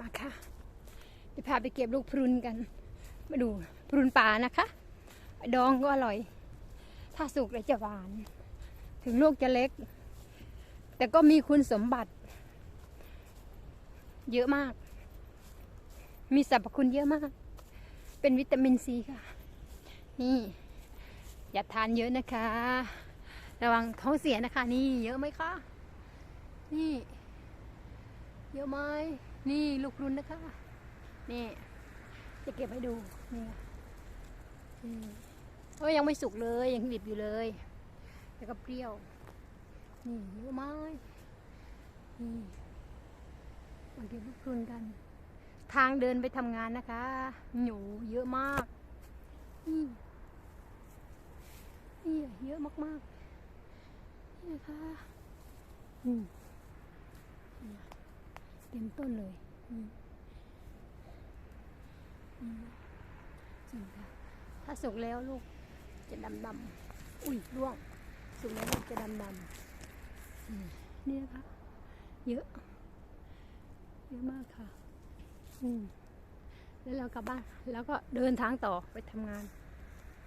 มาค่ะเดี๋ยวพาไปเก็บลูกพรุนกัน มาดูพรุนป่านะคะ ดองก็อร่อย ถ้าสุกแล้วจะหวาน ถึงลูกจะเล็ก แต่ก็มีคุณสมบัติ เยอะมาก มีสรรพคุณเยอะมาก เป็นวิตามินซีค่ะ นี่ อย่าทานเยอะนะคะ ระวังท้องเสียนะคะ นี่เยอะไหมคะ นี่ เยอะไหม นี่ลูกรุนนะคะ นี่ จะเก็บให้ดู นี่โอ้ยยังไม่สุกเลย ยังดิบอยู่เลย แล้วก็เปรี้ยว นี่เยอะไหมนี่มาเก็บลูกรุนกัน ทางเดินไปทำงานนะคะ หนูเยอะมากนี่นี่เยอะมากๆนี่นะคะอืม เต็มต้นเลยจริงค่ะ ถ้าสุกแล้วลูกจะดำดำอุ้ยร่วง สุกแล้วลูกจะดำดำนี่นะคะ เยอะ เยอะมากค่ะ อืมแล้วเรากลับบ้าน แล้วก็เดินทางต่อไปทำงาน